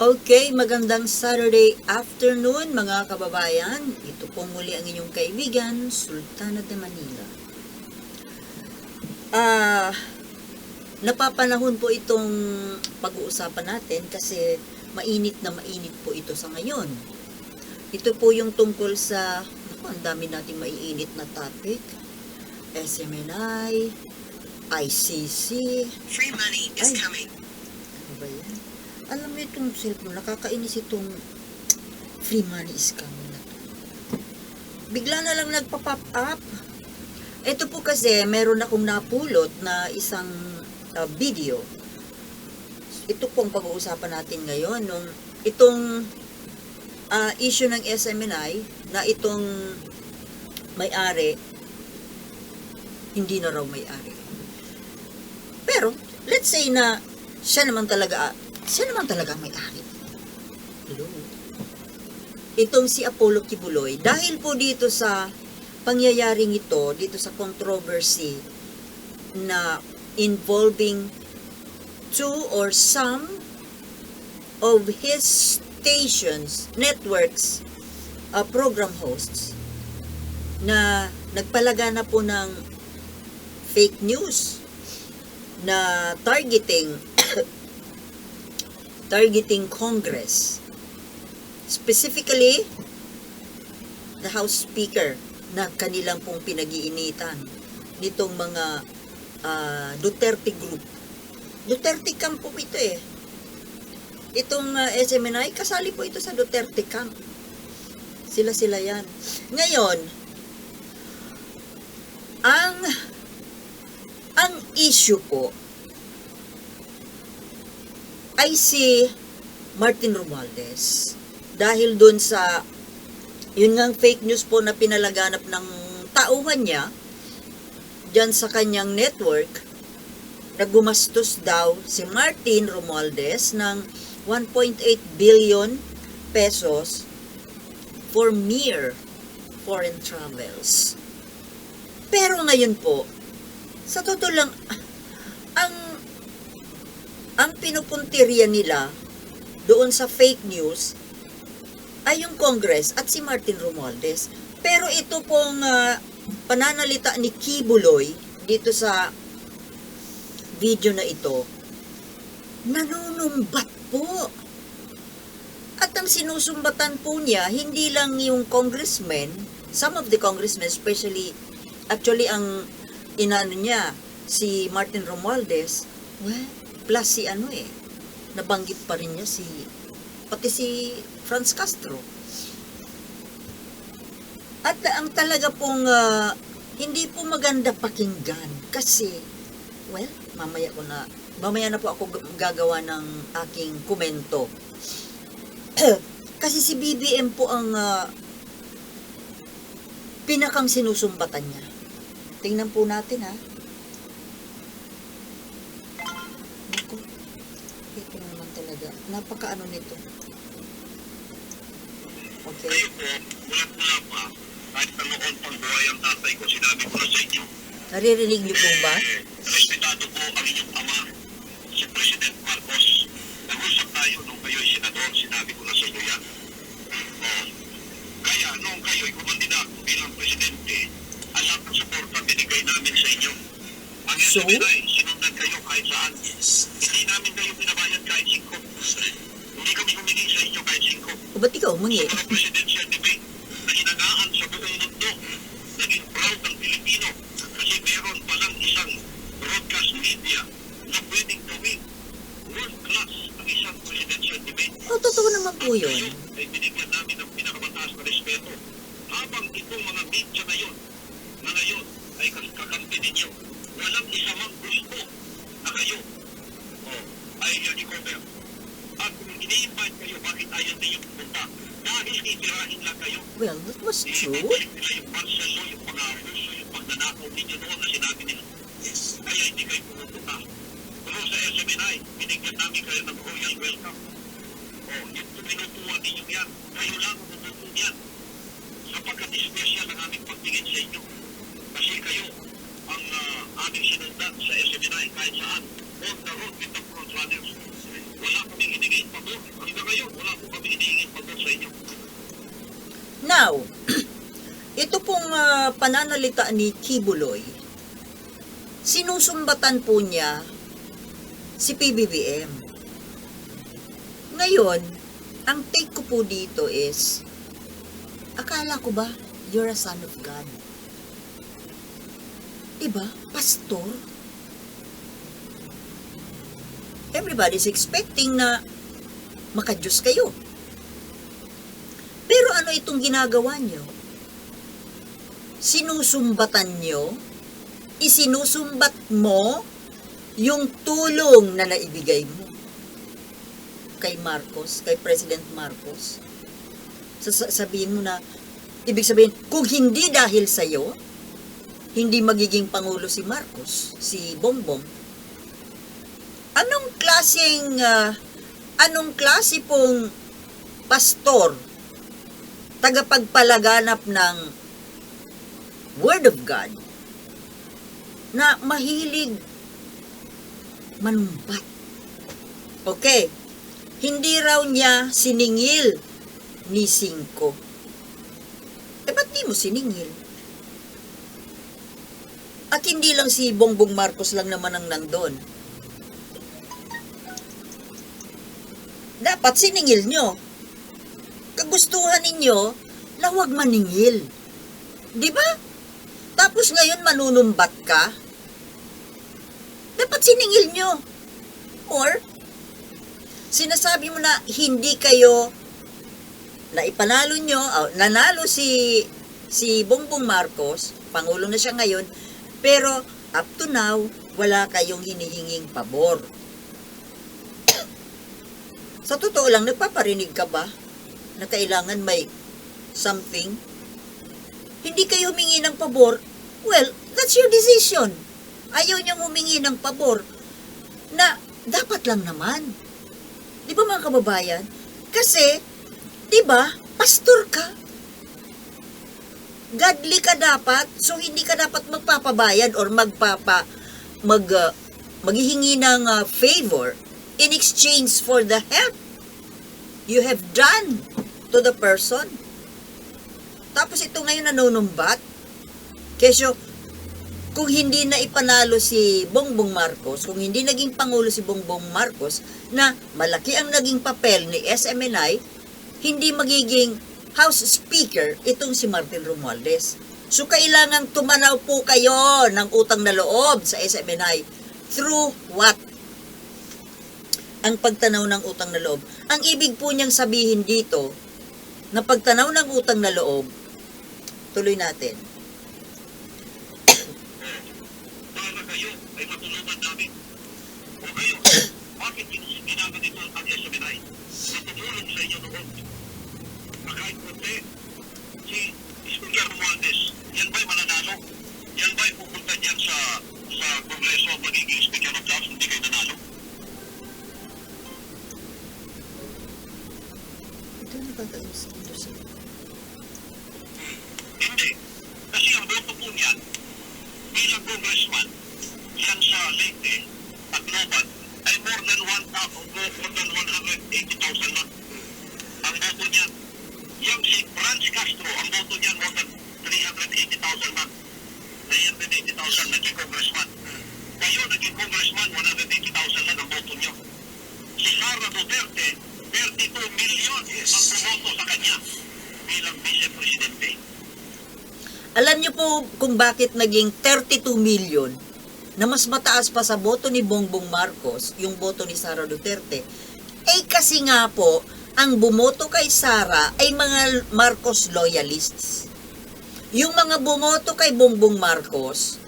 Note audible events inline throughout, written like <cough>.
Okay, magandang Saturday afternoon mga kababayan. Ito po muli ang inyong kaibigan, Sultana de Manila. Ah, napapanahon po itong pag-uusapan natin kasi mainit na mainit po ito sa ngayon. Ito po yung tungkol sa, naku, ang dami nating maiinit na topic. SMNI, ICC, Free money is Ay. coming. ano ba yan? Alam mo itong cellphone, nakakainis itong free money scam na to. Bigla na lang nagpa-pop up. Ito po kasi, meron akong napulot na isang uh, video. Ito po ang pag-uusapan natin ngayon. Nung itong uh, issue ng SMNI na itong may-ari, hindi na raw may-ari. Pero, let's say na siya naman talaga, siya naman talaga may-ari. Hello? Itong si Apollo Kibuloy, dahil po dito sa pangyayaring ito, dito sa controversy na involving two or some of his stations, networks, uh, program hosts, na nagpalagana po ng fake news na targeting targeting Congress. Specifically, the House Speaker na kanilang pong pinag-iinitan nitong mga ah, Duterte Group. Duterte Camp po ito eh. Itong ah, SMNI, kasali po ito sa Duterte Camp. Sila-sila yan. Ngayon, ang ang issue po ay si Martin Romualdez. Dahil dun sa, yun ngang fake news po na pinalaganap ng tauhan niya, dyan sa kanyang network, na gumastos daw si Martin Romualdez ng 1.8 billion pesos for mere foreign travels. Pero ngayon po, sa totoo lang, ang ang pinupuntirya nila doon sa fake news ay yung Congress at si Martin Romualdez. Pero ito pong ah, pananalita ni Kibuloy dito sa video na ito, nanunumbat po. At ang sinusumbatan po niya, hindi lang yung congressmen, some of the congressmen, especially, actually ang inano niya, si Martin Romualdez, well, plus si ano eh, nabanggit pa rin niya si, pati si Franz Castro. At ang talaga pong ah, hindi po maganda pakinggan kasi, well, mamaya ko na, mamaya na po ako gagawa ng aking komento. <clears throat> kasi si BBM po ang ah, pinakang sinusumbatan niya. Tingnan po natin ha. Naku, ito talaga. Napakaano nito. Okay. Kayo po, mula-mula pa, kahit na noon pang buhay ang tatay ko, sinabi ko na sa inyo, Naririnig niyo po ba? eh, respetado po ang inyong ama, si President Marcos. Nag-usap tayo nung kayo'y senador, sinabi ko na sa inyo yan. Oh. Kaya nung kayo'y kumandidato bilang presidente, ang lahat ng suporta binigay namin sa inyo. Ang So? Sinundan kayo kahit saan. Hindi namin kayo pinabayad kahit singko. Hindi kami humingi sa inyo kahit singko. O ba't ikaw umungi? mga presidential debate na hinagaan sa buong mundo. Naging proud ng Pilipino kasi meron palang isang broadcast media na pwedeng gawing world class ang isang presidential debate. O, totoo naman po yun. ay binigyan namin ng pinakamataas na respeto. Habang itong mga media na yun, na ngayon ay kakampi ninyo, walang isa mang gusto na kayo oh, ay uh, i-cover. At kung ini-invite kayo, bakit ayaw ninyo pumunta? Dahil titirahin lang kayo. Well, that was true. Ibibalik nila yung panselo, yung pag-aabuso, yung pagnanakaw ninyo noon na sinabi nila. Yes. Kaya hindi kayo pumupunta. Pero sa SMNI, binigyan namin kayo ng royal welcome. Oh, yung pinutuwa ninyo yan, kayo lang ang matutuwa yan. Sapagkat special ang aming pagtingin sa inyo. Kasi kayo ang ah, aming sinundan sa SMNI kahit saan. On the road with the front runners. Wala kaming hiningin pa pabor. Hanggang ngayon, wala po kami hinihingin pabor sa inyo. Now, <clears throat> ito pong ah, pananalita ni Kibuloy, sinusumbatan po niya si PBBM. Ngayon, ang take ko po dito is, akala ko ba, you're a son of God? Diba? Pastor? Everybody's expecting na makajus kayo. Pero ano itong ginagawa nyo? Sinusumbatan nyo? Isinusumbat mo yung tulong na naibigay mo kay Marcos, kay President Marcos. Sasa- sabihin mo na, ibig sabihin, kung hindi dahil sa'yo, hindi magiging Pangulo si Marcos, si Bongbong. Anong klaseng, ah, anong klase pong pastor tagapagpalaganap ng Word of God na mahilig manumbat. Okay, hindi raw niya siningil ni Cinco. Eh, ba't di mo siningil? At hindi lang si Bongbong Marcos lang naman ang nandun. Dapat siningil nyo kagustuhan ninyo na huwag maningil. Di ba? Tapos ngayon manunumbat ka? Dapat siningil nyo. Or, sinasabi mo na hindi kayo na ipanalo nyo, oh, nanalo si si Bongbong Marcos, Pangulo na siya ngayon, pero up to now, wala kayong hinihinging pabor. <coughs> Sa totoo lang, nagpaparinig ka ba na kailangan may something, hindi kayo humingi ng pabor, well, that's your decision. Ayaw niyang humingi ng pabor na dapat lang naman. Di ba mga kababayan? Kasi, di ba, pastor ka. Godly ka dapat, so hindi ka dapat magpapabayad or magpapa, mag, uh, maghihingi ng uh, favor in exchange for the help you have done to the person. Tapos ito ngayon nanunumbat. Kesyo, kung hindi na ipanalo si Bongbong Marcos, kung hindi naging Pangulo si Bongbong Marcos, na malaki ang naging papel ni SMNI, hindi magiging House Speaker itong si Martin Romualdez. So, kailangang tumanaw po kayo ng utang na loob sa SMNI. Through what? Ang pagtanaw ng utang na loob. Ang ibig po niyang sabihin dito, na pagtanaw ng utang na loob, tuloy natin. Para kayo ay matulungan namin. O kayo, bakit ginaganito ang SMNI? Natutulong sa inyo noon. Na kahit kunti, si Speaker Romualdez, yan ba'y mananalo? Yan ba'y pupunta dyan sa sa Kongreso magiging Speaker of the House hindi kayo nanalo? Ito nakakayos dito sa... Hindi. Kasi ang boto po niyan, bilang congressman, yan sa Leyte, Tacloban, ay more than 1,000, more than 180,000 na. Ang boto niyan. Yang si Franz Castro, ang boto niyan more than 380,000 na. 380,000 naging congressman. Kayo naging congressman, 180,000 lang ang boto niyo. Si Sara Duterte, 32 million ang bumoto sa kanya bilang vice-presidente. Alam niyo po kung bakit naging 32 million na mas mataas pa sa boto ni Bongbong Marcos, yung boto ni Sara Duterte. Eh kasi nga po, ang bumoto kay Sara ay mga Marcos loyalists. Yung mga bumoto kay Bongbong Marcos,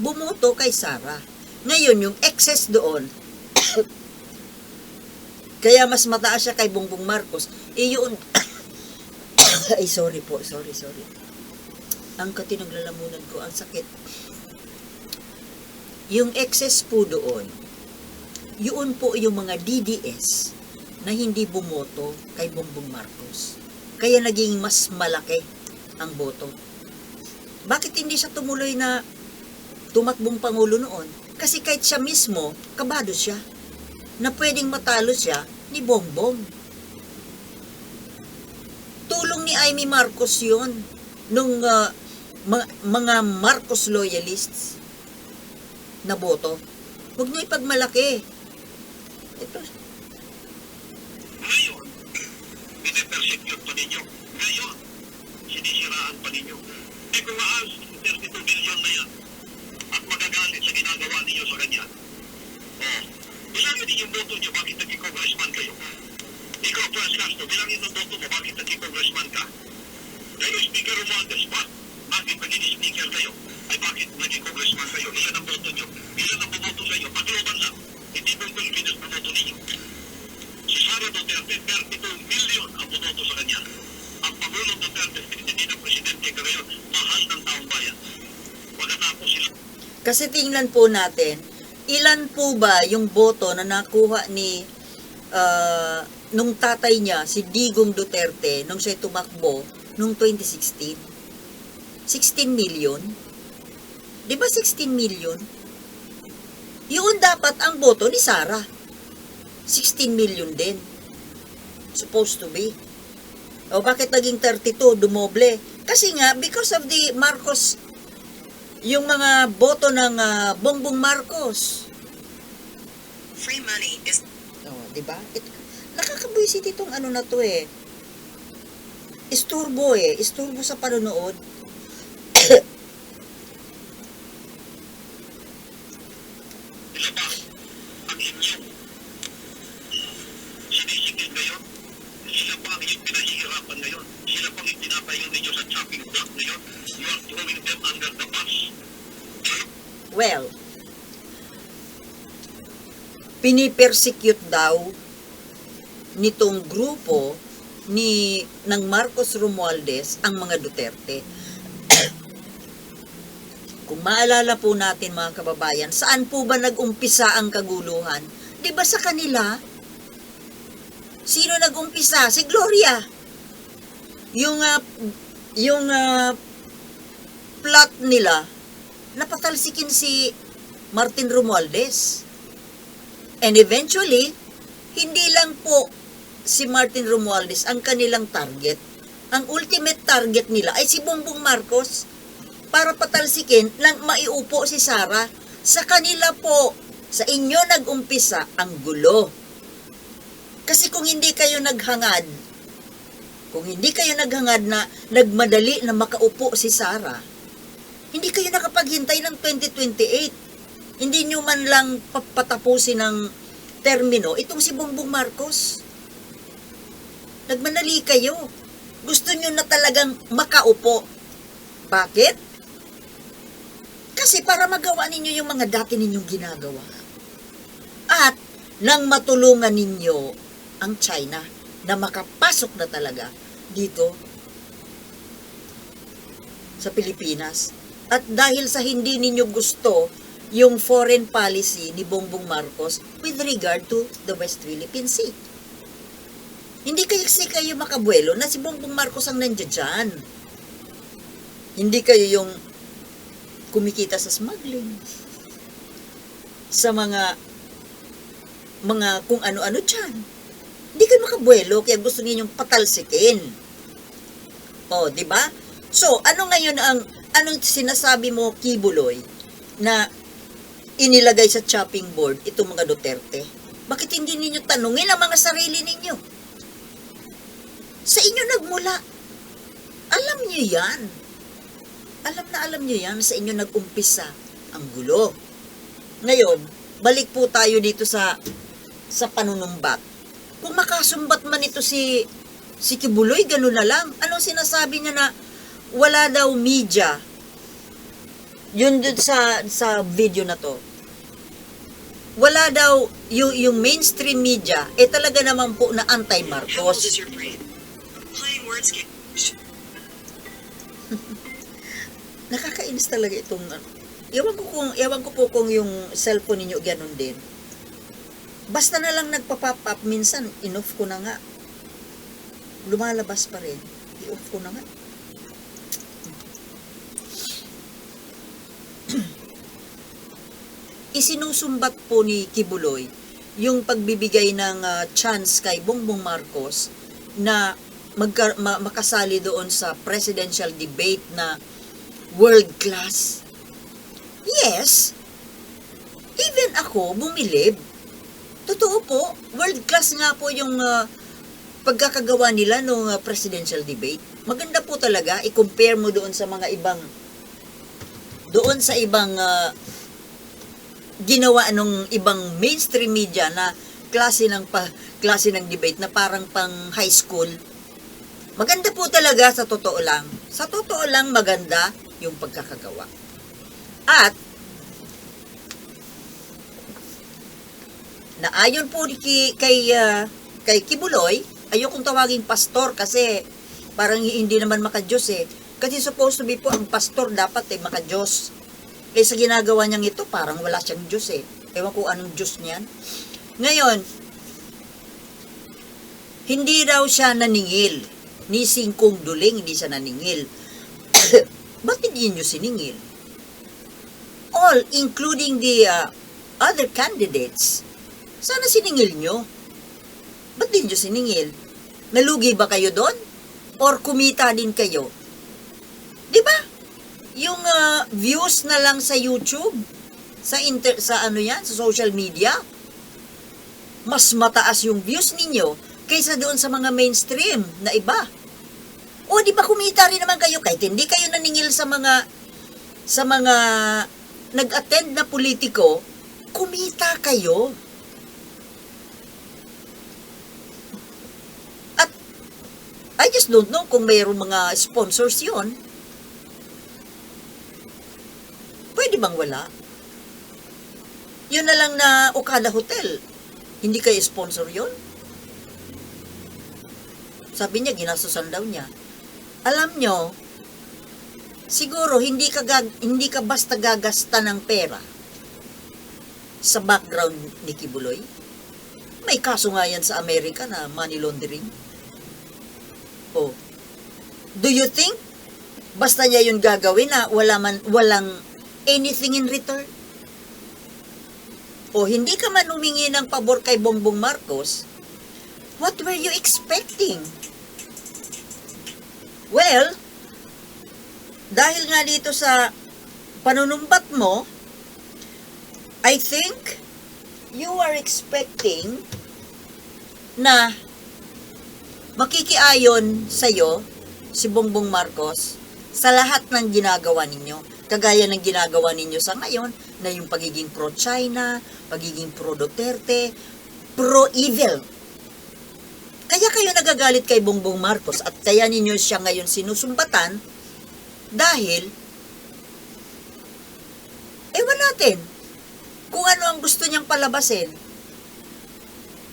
bumoto kay Sara. Ngayon, yung excess doon, <coughs> kaya mas mataas siya kay Bongbong Marcos, eh yun, <coughs> ay sorry po, sorry, sorry ang katinaglalamunan ko, ang sakit. Yung excess po doon, yun po yung mga DDS na hindi bumoto kay Bongbong Marcos. Kaya naging mas malaki ang boto. Bakit hindi siya tumuloy na tumakbong Pangulo noon? Kasi kahit siya mismo, kabado siya na pwedeng matalo siya ni Bongbong. Tulong ni Amy Marcos yun nung ah, mga, mga Marcos loyalists na boto. Huwag niyo ipagmalaki. Ito, Ngayon, pinipersecute pa ninyo. Ngayon, sinisiraan pa ninyo. Eh kung maas, 32 billion na yan, at magagalit sa ginagawa ninyo sa kanya, oh, bilangin ninyo yung boto nyo, bakit naging congressman kayo? Ikaw, Franz Castro, bilangin ng boto mo, bakit naging congressman ka? Kayo, Speaker Romualdez, ba? Bakit naging speaker kayo? Ay bakit naging congressman kayo? Ilan ang boto nyo? Ilan ang bumoto sa inyo? Pagloban lang. Hindi mo Pilipinas bumoto ninyo. Sara Duterte, 32 million ang bumoto sa kanya. Ang Pangulong Duterte, hindi na presidente ka ngayon, mahal ng taong bayan. Pagkatapos sila, Kasi tingnan po natin, ilan po ba yung boto na nakuha ni ah, nung tatay niya, si Digong Duterte, nung siya tumakbo, nung 2016? 16 million? Di ba 16 million? Yun dapat ang boto ni Sara. 16 million din. Supposed to be. O bakit naging 32, dumoble? Kasi nga, because of the Marcos yung mga boto ng ah, Bongbong Marcos. Free money is Oh, 'di ba? It, nakakabuisit itong ano na to eh. Isturbo eh, isturbo sa panonood. sila ba ang inyong sinisigil ngayon? Sila pa ang inyong pinahihirapan ngayon? Sila pa ang itinatayo ninyo sa chopping block ngayon? You are throwing them under the bus. Well, pinipersecute daw nitong grupo ni ng Marcos Romualdez ang mga Duterte. <clears throat> Kung maalala po natin mga kababayan, saan po ba nag-umpisa ang kaguluhan? 'Di ba sa kanila? Sino nag-umpisa? Si Gloria. Yung ah, yung ah, plot nila napatalsikin si Martin Romualdez. And eventually, hindi lang po si Martin Romualdez ang kanilang target. Ang ultimate target nila ay si Bongbong Marcos para patalsikin lang maiupo si Sara. Sa kanila po, sa inyo nag-umpisa ang gulo. Kasi kung hindi kayo naghangad, kung hindi kayo naghangad na nagmadali na makaupo si Sara, hindi kayo nakapaghintay ng 2028. Hindi nyo man lang papatapusin ng termino itong si Bongbong Marcos. Nagmanali kayo. Gusto nyo na talagang makaupo. Bakit? Kasi para magawa ninyo yung mga dati ninyong ginagawa. At nang matulungan ninyo ang China na makapasok na talaga dito sa Pilipinas. At dahil sa hindi ninyo gusto yung foreign policy ni Bongbong Marcos with regard to the West Philippine Sea. Hindi kasi kayo makabuelo na si Bongbong Marcos ang nandiyan dyan. Hindi kayo yung kumikita sa smuggling. Sa mga mga kung ano-ano dyan. Hindi kayo makabuelo kaya gusto ninyong patalsikin. O, di ba? So, ano ngayon ang anong sinasabi mo, Kibuloy, na inilagay sa chopping board itong mga Duterte? Bakit hindi ninyo tanungin ang mga sarili ninyo? Sa inyo nagmula. Alam niyo yan. Alam na alam niyo yan, sa inyo nagumpisa ang gulo. Ngayon, balik po tayo dito sa sa panunumbat. Kung makasumbat man ito si si Kibuloy, gano'n na lang. Anong sinasabi niya na wala daw media. Yun dun sa sa video na to. Wala daw yung, yung mainstream media eh talaga naman po na anti-Marcos. <laughs> Nakakainis talaga itong ano. Ewan ko kung ewan ko po kung yung cellphone ninyo ganun din. Basta na lang nagpa-pop up minsan in-off ko na nga. Lumalabas pa rin. I-off ko na nga. Isinusumbat po ni Kibuloy yung pagbibigay ng ah, chance kay Bongbong Marcos na magka, ma- makasali doon sa presidential debate na world class. Yes. Even ako bumilib. Totoo po, world class nga po yung ah, pagkakagawa nila ng presidential debate. Maganda po talaga i-compare mo doon sa mga ibang doon sa ibang ah, ginawa nung ibang mainstream media na klase ng pa, klase ng debate na parang pang high school. Maganda po talaga sa totoo lang. Sa totoo lang maganda yung pagkakagawa. At na ayon po ki- kay ah, kay Kibuloy, ayokong tawaging pastor kasi parang hindi naman maka-Diyos eh. Kasi supposed to be po ang pastor dapat eh maka-Diyos. Eh ginagawa niyang ito, parang wala siyang Diyos eh. Ewan ko anong Diyos niyan. Ngayon, hindi raw siya naningil. Ni Singkong Duling, hindi siya naningil. <coughs> Ba't hindi niyo siningil? All, including the uh, other candidates, sana siningil nyo. Ba't di nyo siningil? Nalugi ba kayo doon? Or kumita din kayo? Di ba? Yung ah, views na lang sa YouTube, sa inter, sa ano yan, sa social media, mas mataas yung views ninyo kaysa doon sa mga mainstream na iba. O di ba kumita rin naman kayo kahit hindi kayo naningil sa mga sa mga nag-attend na politiko, kumita kayo. I just don't know kung mayroong mga sponsors yon. Pwede bang wala? Yun na lang na Okada Hotel. Hindi kayo sponsor yon? Sabi niya, ginastosan daw niya. Alam nyo, siguro hindi ka, gag- hindi ka basta gagasta ng pera sa background ni Kibuloy. May kaso nga yan sa Amerika na money laundering. Oh. Do you think basta niya yun gagawin na wala man, walang anything in return? O hindi ka man humingi ng pabor kay Bongbong Marcos, what were you expecting? Well, dahil nga dito sa panunumbat mo, I think you are expecting na makikiayon sa'yo si Bongbong Marcos sa lahat ng ginagawa ninyo. Kagaya ng ginagawa ninyo sa ngayon na yung pagiging pro-China, pagiging pro-Duterte, pro-evil. Kaya kayo nagagalit kay Bongbong Marcos at kaya ninyo siya ngayon sinusumbatan dahil ewan natin kung ano ang gusto niyang palabasin.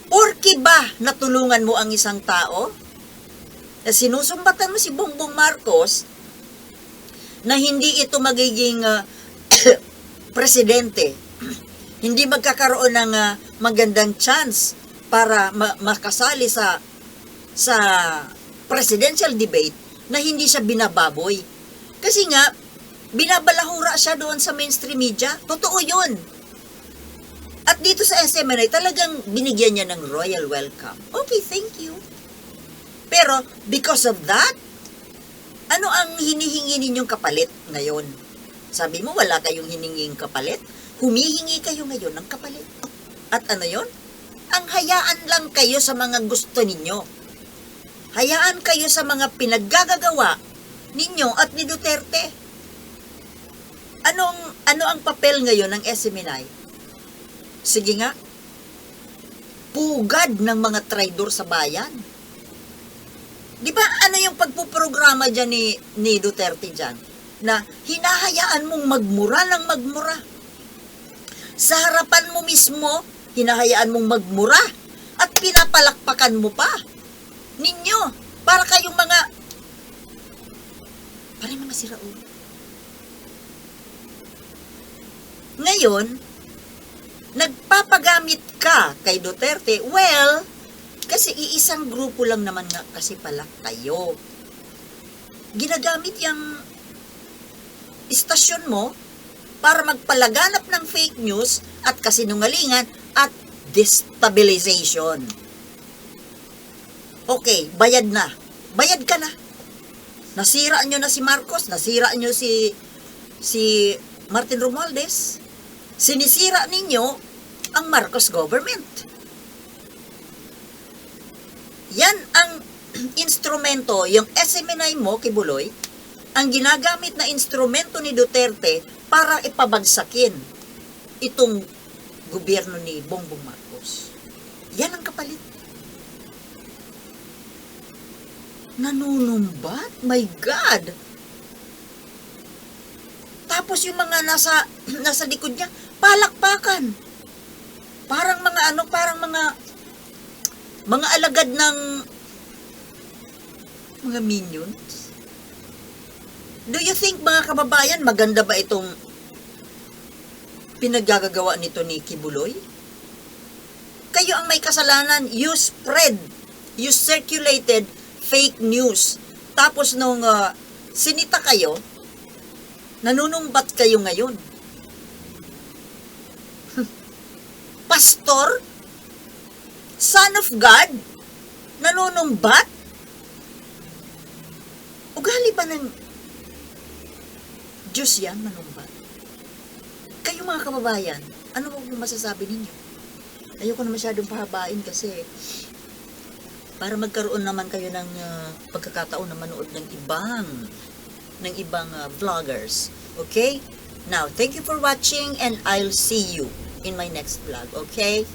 Porki ba natulungan mo ang isang tao? Na sinusumbatan mo si Bongbong Marcos na hindi ito magiging ah, <coughs> presidente. <coughs> hindi magkakaroon ng ah, magandang chance para ma- makasali sa sa presidential debate na hindi siya binababoy. Kasi nga, binabalahura siya doon sa mainstream media. Totoo yun. At dito sa SMNI, talagang binigyan niya ng royal welcome. Okay, thank you. Pero, because of that, ano ang hinihingi ninyong kapalit ngayon? Sabi mo, wala kayong hininging kapalit? Humihingi kayo ngayon ng kapalit. At ano yon? Ang hayaan lang kayo sa mga gusto ninyo. Hayaan kayo sa mga pinaggagagawa ninyo at ni Duterte. Anong, ano ang papel ngayon ng SMNI? Sige nga, pugad ng mga traidor sa bayan. Di ba ano yung pagpuprograma dyan ni, ni Duterte dyan? Na hinahayaan mong magmura ng magmura. Sa harapan mo mismo, hinahayaan mong magmura at pinapalakpakan mo pa. Ninyo, para kayong mga para mga siraulo. Ngayon, nagpapagamit ka kay Duterte, well, kasi iisang grupo lang naman nga kasi pala kayo. Ginagamit yung istasyon mo para magpalaganap ng fake news at kasinungalingan at destabilization. Okay, bayad na. Bayad ka na. Nasira nyo na si Marcos, nasira nyo si si Martin Romualdez. Sinisira ninyo ang Marcos government. Yan ang <clears throat> instrumento, yung SMNI mo, Kibuloy, ang ginagamit na instrumento ni Duterte para ipabagsakin itong gobyerno ni Bongbong Marcos. Yan ang kapalit. Nanunumbat? My God! Tapos yung mga nasa <clears throat> nasa likod niya, palakpakan. Parang mga ano, parang mga mga alagad ng mga minions. Do you think mga kababayan, maganda ba itong pinaggagawa nito ni Kibuloy? Kayo ang may kasalanan. You spread, you circulated fake news. Tapos nung ah, sinita kayo, nanunumbat kayo ngayon. <laughs> Pastor? Son of God? Nanunumbat? Ugali ba ng Diyos yan, manumbat? Kayo mga kababayan, ano po masasabi ninyo? Ayoko na masyadong pahabain kasi para magkaroon naman kayo ng ah, pagkakataon na manood ng ibang ng ibang ah, vloggers. Okay? Now, thank you for watching and I'll see you in my next vlog. Okay?